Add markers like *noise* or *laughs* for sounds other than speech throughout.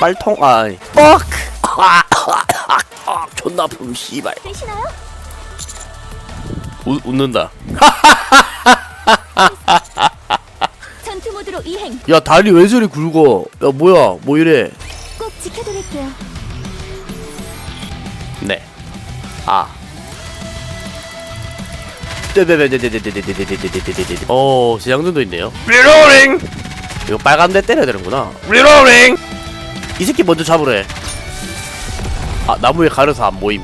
빨통 아이 뻑 존나 아픔 씨발 되시나요? 웃는다 전투 모드로 이행 야 다리 왜 저리 굵어 야 뭐야 뭐 이래 꼭 지켜드릴게요. 네아 어 재장전도 있네요 리로링 이거 빨간 데 때려야 되는구나 리로링 이 새끼 먼저 잡으래. 아, 나무에 가려서 안 보임.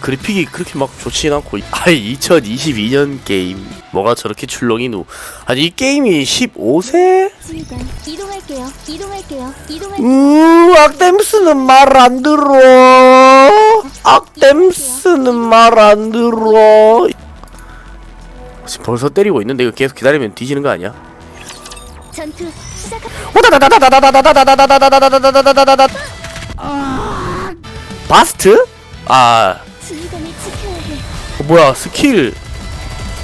그래픽이 그렇게 막 좋진 않고. 아이, 2022년 게임. 뭐가 저렇게 출렁이 누. 아니, 이 게임이 15세? 지휘관 이동할게요. 이동할게요. 이동할게요. 음, 악댐스는 말 안 들어. 악댐스는 말 안 들어. 지금 벌써 때리고 있는데 이거 계속 기다리면 뒤지는 거 아니야? 전투 시작. 바스트? 아, 지휘관을 지켜야 해. 어, 뭐야 스킬?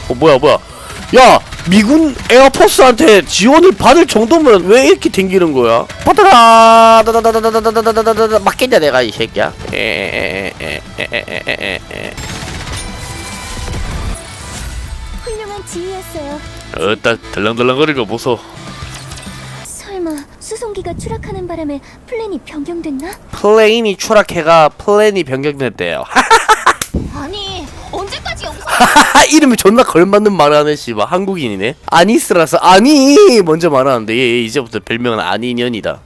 어 뭐야 뭐야? 야 미군 에어포스한테 지원을 받을 정도면 왜 이렇게 댕기는 거야? 받아라 다다다다다다다다다다 맞겠냐 내가 이 새끼야? 에에에에에에에에에 훌륭한 지휘였어요. 어따 덜렁덜렁거리는 거 보소. 설마 수송기가 추락하는 바람에 플랜이 변경됐나? 플레인이 추락해가 플랜이 변경됐대요. *laughs* 아니 언제까지 여기서 이름이 존나 걸맞는 말하는 씨발 한국인이네. 아니스라서 아니 먼저 말하는데 얘 이제부터 별명은 아니년이다.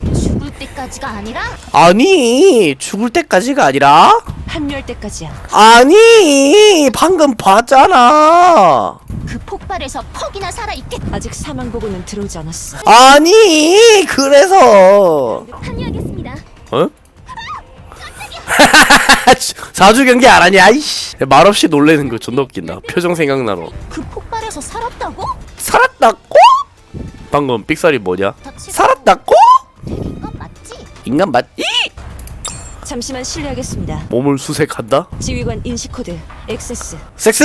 때까지가 아니라 아니 죽을 때까지가 아니라 한멸 때까지야. 아니 방금 봤잖아. 그 폭발에서 퍽이나 살아 있겠. 아직 사망 보고는 들어오지 않았어. 아니 그래서 합류하겠습니다. 어? *laughs* 사주 경기 안 하냐 이씨 말없이 놀래는 거 존나 웃긴다 표정 생각나로 그 폭발에서 살았다고? 살았다고? 방금 삑살이 뭐냐 살았다고? 인간 맞지? 잠시만 실례하겠습니다. 몸을 수색한다? 지휘관 인식 코드 액세스. 섹스?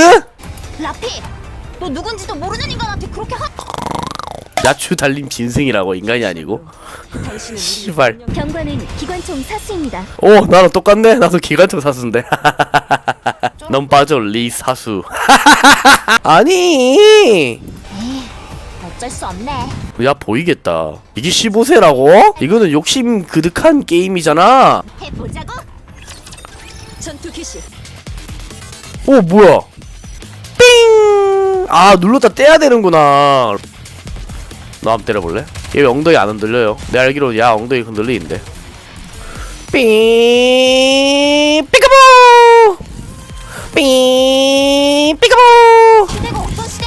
라피, 너 누군지도 모르는 인간한테 그렇게 하... 야추 달림 진승이라고 인간이 아니고 당신은 씨발 경관은 기관총 사수입니다. 오 나랑 똑같네 나도 기관총 사수인데 *laughs* 넌 빠져 리 사수 *laughs* 아니 어쩔 수 없네. 야 보이겠다 이게 15세라고? 이거는 욕심 그득한 게임이잖아 해보자고. 전투 개시. 오 뭐야 삥! 아 눌렀다 떼야 되는구나 너 한번 때려볼래? 얘 왜 엉덩이 안 흔들려요? 내 알기로 야 엉덩이 흔들리는데! 삐까부! 시대가 어떤 시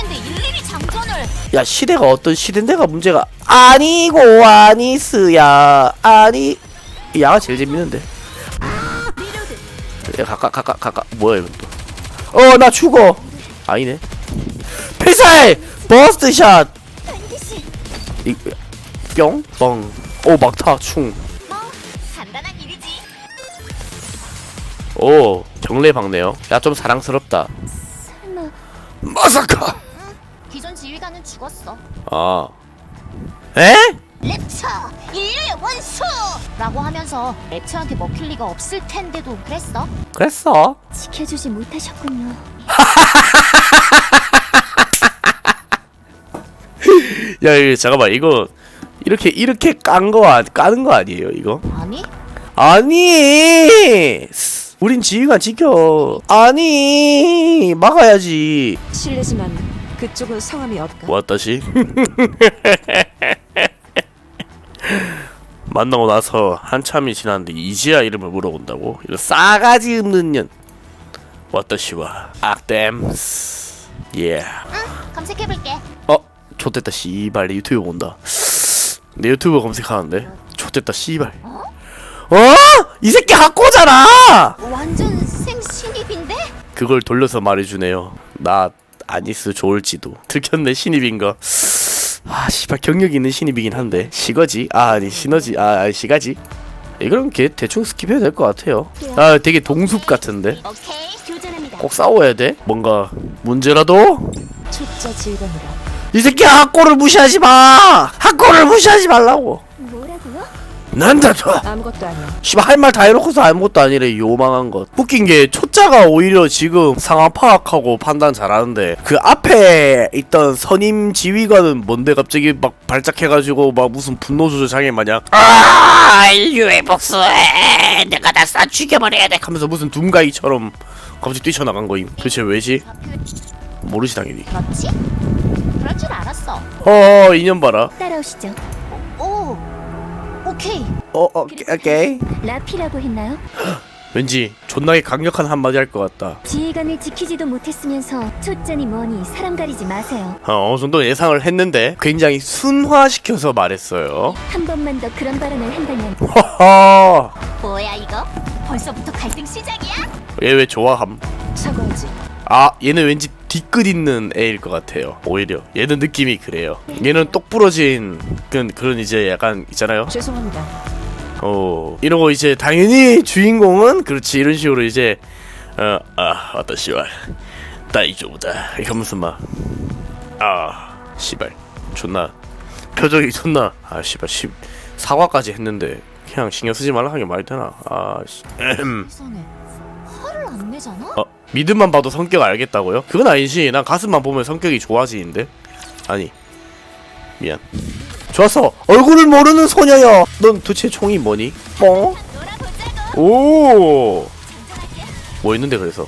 야 시대가 어떤 시대인데가 문제가 아니고 아니스야. 아니 이 야가 제일 재밌는데. 야 가까 가까 가까. 뭐야 이건 또어 나 죽어. 아니네. 필살! 버스트샷! 반드시 이뿅 뻥 오 막타 충오 뭐 간단한 일이지. 경례 박네요. 야 좀 사랑스럽다. 마사카 지휘관은 죽었어. 아 에? 랩처 인류의 원수! 라고 하면서 랩처한테 먹힐 리가 없을 텐데도 그랬어? 그랬어 지켜주지 못하셨군요. *laughs* 야 이거 잠깐만 이거 이렇게 이렇게 깐 거 까는 거 아니에요 이거? 아니? 아니 우린 지휘관 지켜 아니 막아야지 실례지만 그쪽은 성함이 어떨까? 왔다시 *laughs* 만나고 나서 한참이 지났는데 이지야 이름을 물어본다고 이거 싸가지 없는 년 왔다시와 악댐스 예 응, 검색해볼게. 어? 좋됐다 씨발 내 유튜브 본다 내 유튜브 검색하는데 좋됐다 씨발 어? 이 새끼 학고잖아 완전 생신입인데? 그걸 돌려서 말해주네요. 나 아니스 좋을지도 들켰네 신입인가. 아 씨발 경력 있는 신입이긴 한데 시거지 아 아니 시너지 아 아니 시가지. 이거는 걔 대충 스킵해도 될 것 같아요. 아 되게 동숲 같은데 오케이, 교전합니다. 꼭 싸워야 돼? 뭔가 문제라도? 초짜. 이 새끼 학고를 무시하지 마. 학고를 무시하지 말라고. 난다 저 아무것도 아니야. 씨발 할 말 다 해놓고서 아무것도 아니래 요망한 것 웃긴 게 초짜가 오히려 지금 상황 파악하고 판단 잘하는데 그 앞에 있던 선임 지휘관은 뭔데 갑자기 막 발작해가지고 막 무슨 분노 조절 장애 마냥 아 인류의 복수해 내가 다 쏴 죽여버려야 돼 하면서 무슨 둠가이처럼 갑자기 뛰쳐나간 거임 도대체 왜지? 모르지 당연히 그렇지? 그럴 줄 알았어. 어 인연 봐라 따라오시죠. 오, 오케이. 어 오케이 오케이 라피라고 했나요? *gasps* 왠지 존나게 강력한 한마디 할 것 같다 지휘관을 지키지도 못했으면서 초짜니 뭐니 사람 가리지 마세요. 어, 어느 정도 예상을 했는데 굉장히 순화시켜서 말했어요. 한 번만 더 그런 발언을 한다면. *laughs* 뭐야 이거? 벌써부터 갈등 시작이야? 얘 왜 좋아함? 사과하지. 아 얘는 왠지 뒤끝 있는 애일 것 같아요. 오히려 얘는 느낌이 그래요. 얘는 똑 부러진 그런 그런 이제 약간 있잖아요. 죄송합니다. 어 이러고 이제 당연히 주인공은 그렇지 이런 식으로 이제 어아 왔다 씨발 다이조부다 이러면서 막아 씨발 존나 표정이 존나 아 씨발 씨 사과까지 했는데 그냥 신경 쓰지 말라 하게 말이 되나 아 씨. 이상해. 내잖아? 어 믿음만 봐도 성격 알겠다고요? 그건 아니지 난 가슴만 보면 성격이 좋아지는데 아니 미안 좋았어 얼굴을 모르는 소녀여 넌 도대체 총이 뭐니? 어? 놀아보자고. 오. 뭐 있는데 그래서.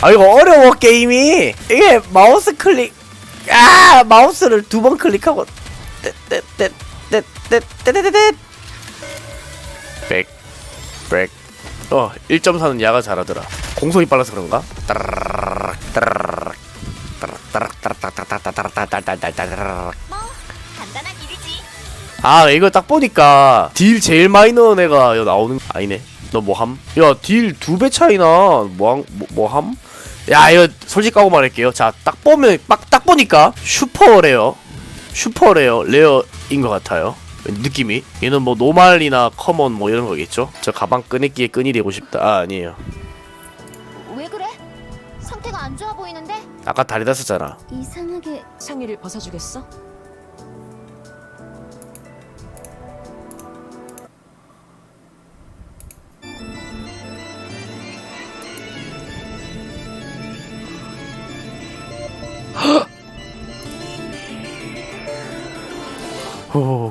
아 이거 어려워 게임이 이게 마우스 클릭 아 마우스를 두 번 클릭하고 떼떼떼떼떼떼떼떼 백 백 어 1.4는 야가 잘하더라 공속이 빨라서 그런가? 아 이거 딱 보니까 딜 제일 넣은 애가 나오는 아니네 너 뭐함? 야 딜 두 배 차이나 뭐함? 뭐, 뭐함? 야 이거 솔직히 까고 말할게요 자 딱 보면 딱, 딱 보니까 슈퍼 레어 슈퍼 레어 레어인 것 같아요 느낌이 얘는 뭐 노말이나 커먼 뭐 이런 거겠죠 저 가방 끄내기에 끈이 되고 싶다 아 아니에요 왜 그래? 상태가 안 좋아 보이는데? 아까 다리 다쳤잖아 이상하게 상의를 벗어주겠어?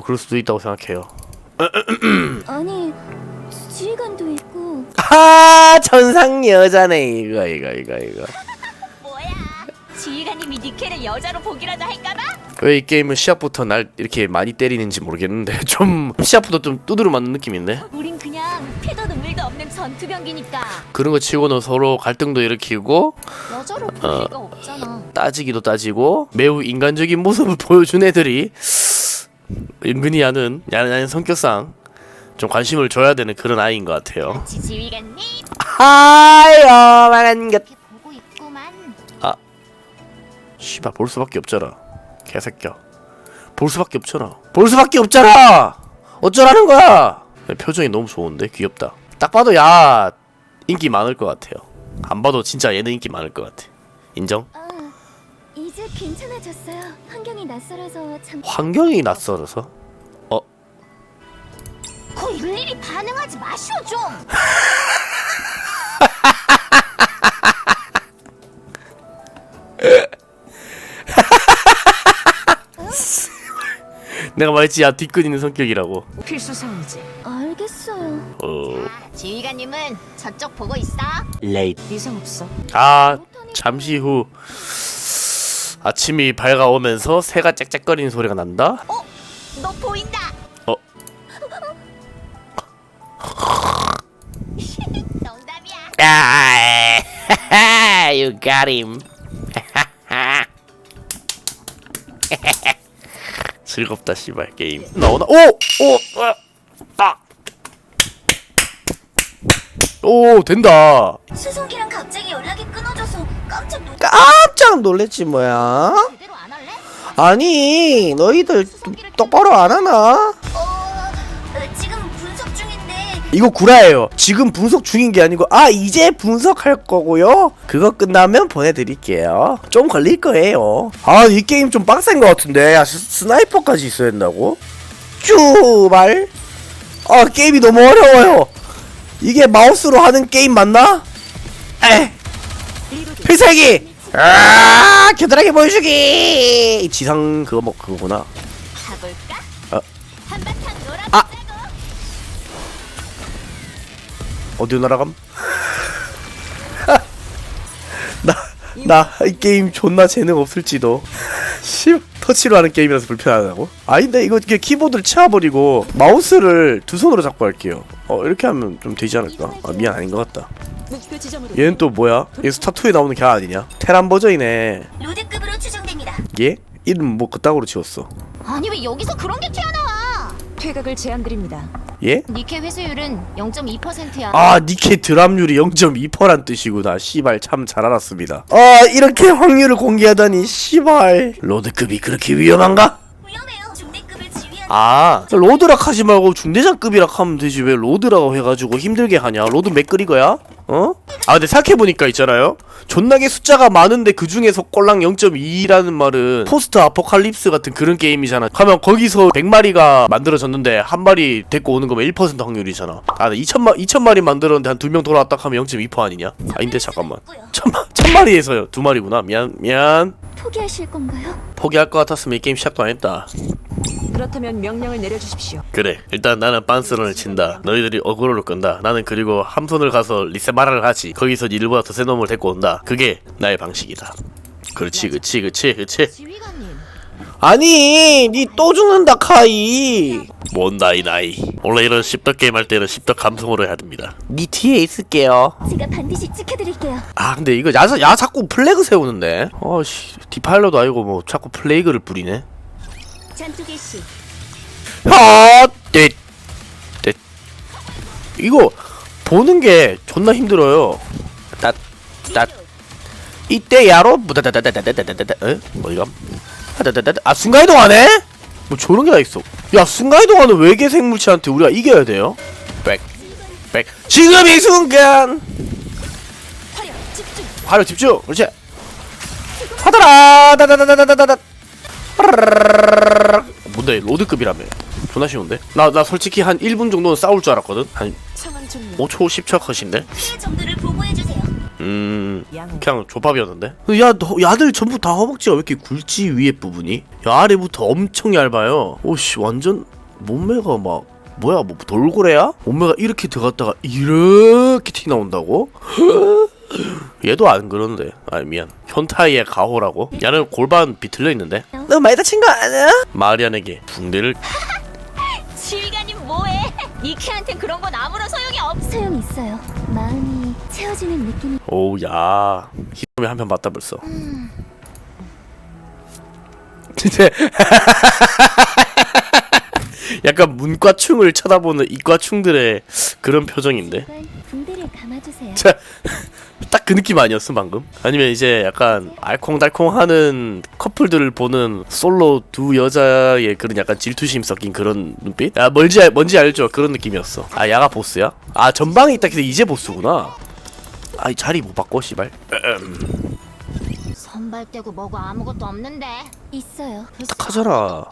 그럴 수도 있다고 생각해요 아니 지휘관도 있고 아 천상 여자네 이거 이거 이거 이거 뭐야? 지휘관님이 니케를 여자로 보기라도 할까봐? 왜 이 게임은 시작부터 날 이렇게 많이 때리는지 모르겠는데 *laughs* 좀 시작부터 좀 두드려 맞는 느낌인데 우린 그냥 피도 눈물도 없는 전투병기니까 그런 거 치고는 서로 갈등도 일으키고 여자로 볼 리가 없잖아. 따지기도 따지고 매우 인간적인 모습을 보여준 애들이 은근히 야는 야는 성격상 좀 관심을 줘야 되는 그런 아이인 것 같아요. 지 지휘관님 하요 말한 것. 보고 있구만. 씨발 볼 수밖에 없잖아. 개새끼야. 볼 수밖에 없잖아. 볼 수밖에 없잖아. 어쩌라는 거야? 표정이 너무 좋은데 귀엽다. 딱 봐도 야 인기 많을 것 같아요. 안 봐도 진짜 얘는 인기 많을 것 같아. 인정? 괜찮아졌어요. 환경이 낯설어서 참 환경이 낯설어서 어 그 일일이 반응하지 마시오 좀. *laughs* 내가 말했지 야 있는 성격이라고 필수 사항이지. 알겠어요. 어 아, 지휘관님은 저쪽 보고 있어. 레이트 이상 없어. 아 잠시 후 아침이 밝아오면서 새가 짹짹거리는 소리가 난다? 어? 너 보인다. 어? *laughs* 농담이야. 아 *laughs* you got him. *laughs* 즐겁다 씨발 게임. 나오나? 오오딱 오 된다. 수송기랑 갑자기 연락이 끊어져서 깜짝 놀랬지 뭐야? 아니 너희들 똑바로 안 하나? 이거 구라예요 지금 분석 중인 게 아니고 아 이제 분석할 거고요 그거 끝나면 보내드릴게요 좀 걸릴 거예요 아 이 게임 좀 빡센 것 같은데 야 스- 스나이퍼까지 있어야 된다고? 쭈발 아 게임이 너무 어려워요 이게 마우스로 하는 게임 맞나? 에. 필살기 아 겨드랑이 보여주기 지상 그거 뭐 그거구나 가볼까? 어. 한바탕 놀아보자고. 아. 어디로 날아감? *laughs* 나 나 이 게임 존나 재능 없을지도 씨 터치로 하는 게임이라서 불편하다고? 아닌데 이거 이게 키보드를 치워버리고 마우스를 두 손으로 잡고 할게요 어 이렇게 하면 좀 되지 않을까? 아 미안 아닌 것 같다 목표 지점으로. 얘는 또 뭐야? 얘 스타2에 나오는 걔 아니냐? 테란 버전이네 로드급으로 추정됩니다. 얘? 이름 뭐 그따구로 지웠어 아니 왜 여기서 그런 게 튀어나와? 퇴각을 제안드립니다. 얘? 니케 회수율은 0.2%야. 아 니케 드랍률이 0.2%란 뜻이구나 씨발 참 잘 알았습니다 아 이렇게 확률을 공개하다니 씨발 로드급이 그렇게 위험한가? 위험해요. 중대급을 지휘하는 아 로드락 하지 말고 중대장급이락 하면 되지 왜 로드라고 해가지고 힘들게 하냐 로드 맥거리거야? 어? 아 근데 생각해보니까 있잖아요 존나게 숫자가 많은데 그 중에서 꼴랑 0.2라는 말은 포스트 아포칼립스 같은 그런 게임이잖아. 하면 거기서 100마리가 만들어졌는데 한 마리 데리고 오는 거면 1% 확률이잖아. 아 2천마 2천마리 만들었는데 한 두 명 돌아왔다 하면 0.2% 아니냐? 아닌데 잠깐만. 천마 천마리에서 두 마리구나. 미안 미안 포기하실 건가요? 포기할 것 같았으면 이 게임 시작도 안 했다. 그렇다면 명령을 내려주십시오. 그래 일단 나는 빤스런을 친다. 너희들이 어그로를 끈다. 나는 그리고 함선을 가서 리세마라를 하지. 거기서 일보다 더 센 놈을 데리고 온다. 그게 나의 방식이다. 그렇지 그치 그치 지휘관님. 아니 니 또 죽는다 카이 뭔 나이 나이 원래 이런 씹덕 게임 할 때는 씹덕 감성으로 해야 됩니다 니 뒤에 있을게요 제가 반드시 지켜드릴게요. 아 근데 이거 야, 야 자꾸 플래그 세우는데 어씨 디파일러도 아니고 뭐 자꾸 플래그를 뿌리네. 아, 네, 네. 이거 보는 게 존나 힘들어요. 따, 따. 이때 야로 무다다다다다다다다. 에? 뭐이가? 아 순간 이동하네? 뭐 저런 게 다 있어. 야 순간 이동하는 외계 생물체한테 우리가 이겨야 돼요. 백, 백. 지금 이 순간. 화력 집중. 그렇지. 하더라. 다다다다다다다. 뭔데 로드급이라며. 존나 쉬운데? 나 나 솔직히 한 1분 정도는 싸울 줄 알았거든. 한 상황 종료. 5초 10초 컷인데. 음. 그냥 조밥이었는데. 야, 너, 야들 전부 다 허벅지가 왜 이렇게 굵지 위에 부분이? 야 아래부터 엄청 얇아요. 오씨 완전 몸매가 막 뭐야 뭐 돌고래야? 몸매가 이렇게 들어갔다가 이렇게 튀 나온다고? *laughs* 얘도 안 그러는데. 아 미안. 현타이의 가호라고? 야는 골반 비틀려 있는데. 너 많이 다친 거 아니야? 마리안에게 붕대를 *laughs* 지휘관님 뭐해? 니케한텐 그런 건 아무런 소용이 없. 소용 있어요. 마음이 채워지는 느낌이 오야 히로미 한편 봤다 벌써 진짜 *laughs* 약간 문과충을 쳐다보는 이과충들의 그런 표정인데 붕대를 감아주세요. *laughs* 딱 그 느낌 아니었어 방금? 아니면 이제 약간 알콩달콩하는 커플들을 보는 솔로 두 여자의 그런 약간 질투심 섞인 그런 눈빛? 아 뭔지 알, 뭔지 알죠? 그런 느낌이었어 아 야가 보스야? 아 전방에 있다 해서 이제 보스구나 아이 자리 못 바꿔 씨발 선발 떼고 뭐고 아무것도 없는데. 있어요. 하잖아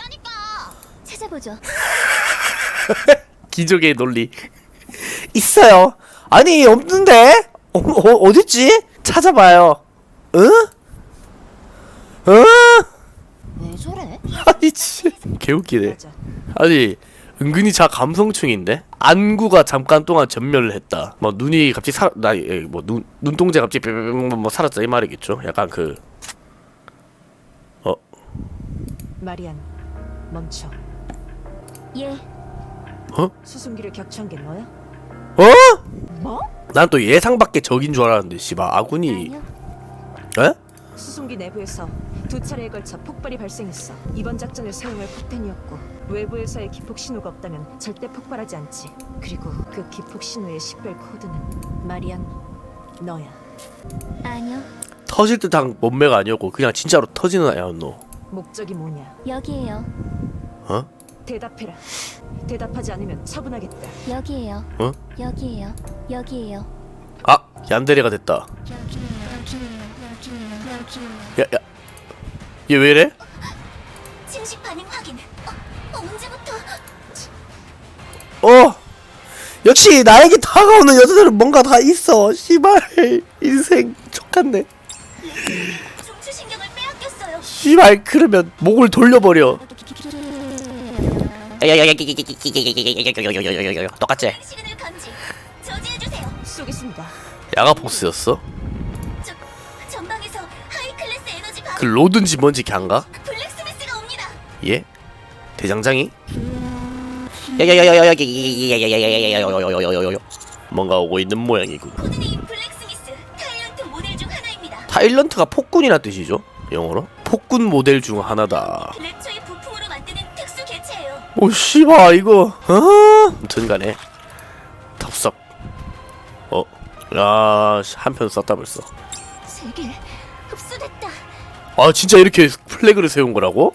찾아보죠. *laughs* 기적의 논리 있어요 아니 없는데 어, 어 어딨지 찾아봐요 응? 응? 왜 저래? 아니 진 개웃기네. 아니 은근히 자 감성충인데 안구가 잠깐 동안 전멸을 했다 뭐 눈이 갑자기 사나뭐 눈동자 갑자기 뭐 사라졌다 이 말이겠죠 약간 그 어? 마리안. 멈춰. 예. 수송기를 격추한 게 너야? 어? 뭐? 난 또 예상 밖의 적인 줄 알았는데 씨발 아군이 아니요. 에? 수송기 내부에서 두 차례에 걸쳐 폭발이 발생했어. 이번 작전을 사용할 폭탄이었고 외부에서의 기폭 신호가 없다면 절대 폭발하지 않지. 그리고 그 기폭 신호의 식별 코드는 마리안 너야. 아니요. 터질 듯한 몸매가 아니었고 그냥 진짜로 터지는 애였노 목적이 뭐냐? 여기에요. 어? 대답해라. 대답하지 않으면 처분하겠다. 여기에요. 어? 여기에요. 여기에요. 아 얀데레가 됐다 야야 얘 왜 이래? 증식 반응 확인. 어 역시 나에게 다가오는 여자들은 뭔가 다 있어 씨발 인생 중추신경을 빼앗겼어요. 씨발 그러면 목을 돌려버려 똑같지? 시그널 감지. 저지해 주세요. 쏘겠습니다. 야가 보스였어? 저 전방에서 하이 클래스 에너지 바그 로든지 뭔지 걔안가? 블랙스미스가 옵니다. 예? 대장장이? 뭔가 오고 있는 하나입니다. 타일런트가 폭군이란 뜻이죠 영어로? 폭군 모델 중 하나다. 오 씨발 이거 어? 아무튼간에 덥석 어? 야한편 썼다 벌써. 아 진짜 이렇게 플래그를 세운 거라고?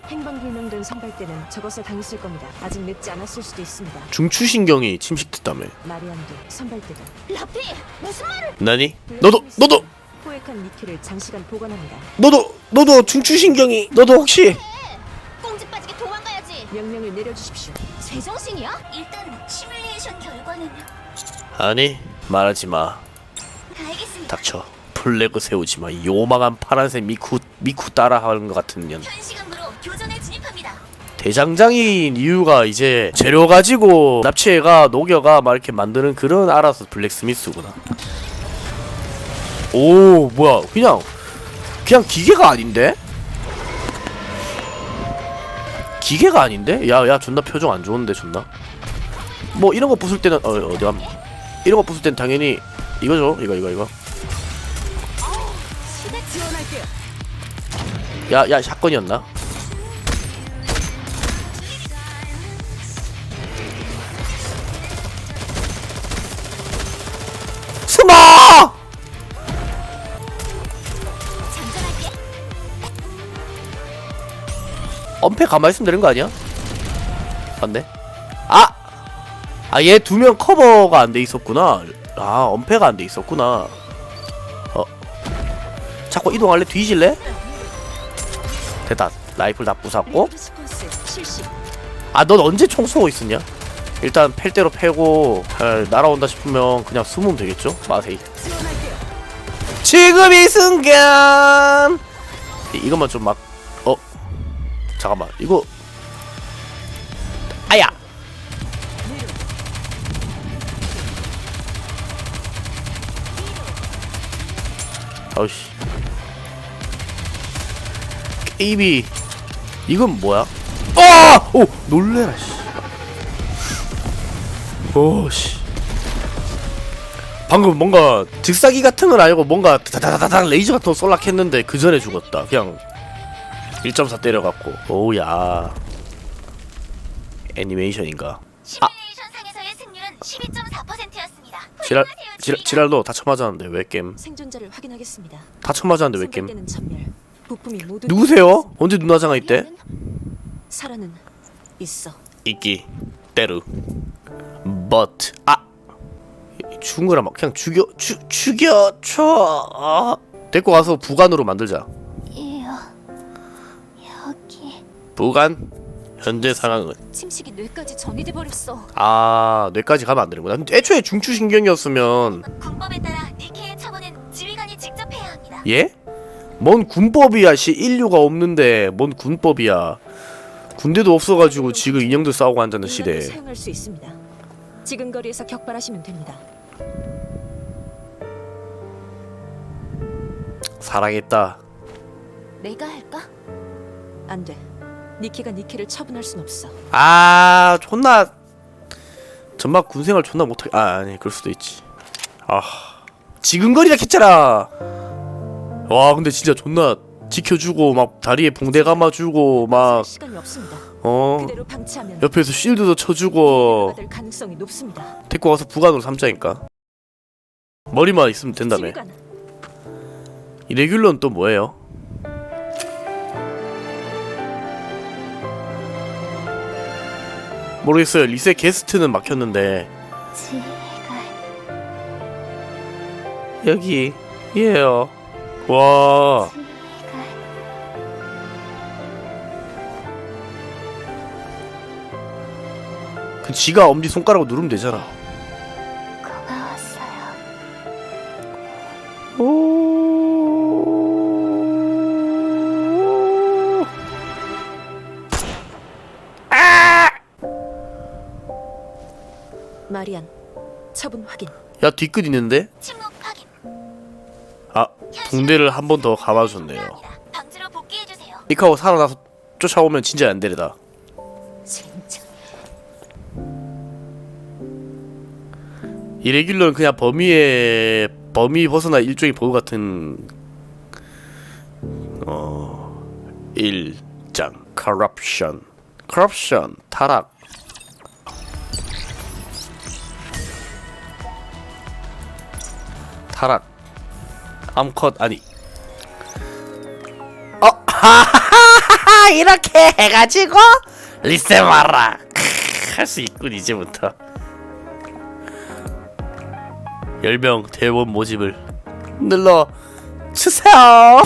명된 선발대는 저것을 당했을 겁니다. 아직 늦지 않았을 수도 있습니다. 중추신경이 침식됐다며 마리안도 선발대도 라피 무슨 말을? 나니? 너도 너도 포획한 니켈을 장시간 보관합니다. 너도 너도 중추신경이 너도 혹시 꽁지 빠지게 도망가야지. 명령을 내려주십시오. 제정신이야? 일단 시뮬레이션 결과는 아니 말하지 마 알겠습니다. 닥쳐 플래그 세우지 마 요망한 파란색 미쿠 미쿠 따라하는 것 같은 년 현 시간 으로 진입합니다. 대장장인 이유가 이제 재료 가지고 납치해가 녹여가 막 이렇게 만드는 그런 알아서 블랙스미스구나 오 뭐야 그냥 그냥 기계가 아닌데? 기계가 아닌데? 야야 존나 표정 안 좋은데 존나 뭐 이런 거 부술 때는 어 어디 감 이런 거 부술 땐 당연히 이거죠 이거 이거 이거. 야야 샷건이었나? 엄폐 가만히 있으면 되는 거 아니야? 맞네. 아! 아, 얘 두 명 커버가 안 돼 있었구나. 아, 엄폐가 안 돼 있었구나. 어. 자꾸 이동할래? 뒤질래? 됐다. 라이플 다 실시. 아, 넌 언제 총 쏘고 있었냐? 일단 팰 대로 패고 아, 날아온다 싶으면 그냥 숨으면 되겠죠? 마세이. 지금 이 순간 이- 이것만 좀막어 잠깐만 이거. 아야! 아우씨. 게임이 이건 뭐야? 아! 오 놀래라 씨. 오씨. 방금 뭔가 즉사기 같은 건 아니고 뭔가 다다다다닥 레이저 같은 거 쏠락했는데 그 전에 죽었다. 그냥 1.4 때려갖고. 오우야. 애니메이션인가? 시뮬레이션 상에서의 승률은 12.4%였습니다. 지랄 지랄 지랄도 다쳐 맞았는데 왜 게임? 생존자를 확인하겠습니다. 다쳐 맞았는데 왜 게임? 전멸. 부품이 모두 누구세요? 언제 누나장아 있대? 살아는 있어. 이끼 때르. but 아 죽은 거라 막 그냥 죽여 죽 죽여줘. 아. 데리고 가서 부관으로 만들자. 부관 현재 상황은 침식이 뇌까지 전이돼 버렸어. 아 뇌까지 가면 안 되는구나. 근데 애초에 중추신경이었으면 군법에 따라 니케의 처분은 지휘관이 직접 해야 합니다. 예? 뭔 군법이야 씨 인류가 없는데 뭔 군법이야 군대도 없어가지고 지금 인형들 싸우고 인간도 시대에 사용할 수 있습니다. 지금 거리에서 격발하시면 됩니다. 사랑했다 내가 할까? 안 돼. 니키가 니키를 처분할 순 없어. 아 존나 전막 군생활 존나 못하게 아 아니 그럴 수도 있지 아 지근거리가 했잖아 와 근데 진짜 존나 지켜주고 막 다리에 붕대 감아주고 막 시간이 없습니다. 어 그대로 방치하면 옆에서 쉴드도 쳐주고 받을 가능성이 높습니다. 데리고 가서 부관으로 삼자니까 머리만 있으면 된다며 지휘관, 이 레귤러는 또 뭐예요? 모르겠어요. 리세 게스트는 막혔는데. 여기 예요. 와. 그 지가 엄지 손가락으로 누르면 되잖아 야 뒤끝 있는데? 침묵 확인. 아 붕대를 한 번 더 감아줬네요 감사합니다. 방지로 복귀해 주세요. 이카고 살아나서 쫓아오면 진짜 안 되리다 진짜. 이레귤러는 그냥 범위의 범위 벗어나 일종의 버그 같은 어 일장 corruption corruption 타락 타락 암컷 아니. 어 하하하하 이렇게 해가지고? 리세마라. 할 수 있군 이제부터. 열명 대원 모집을. 눌러 주세요.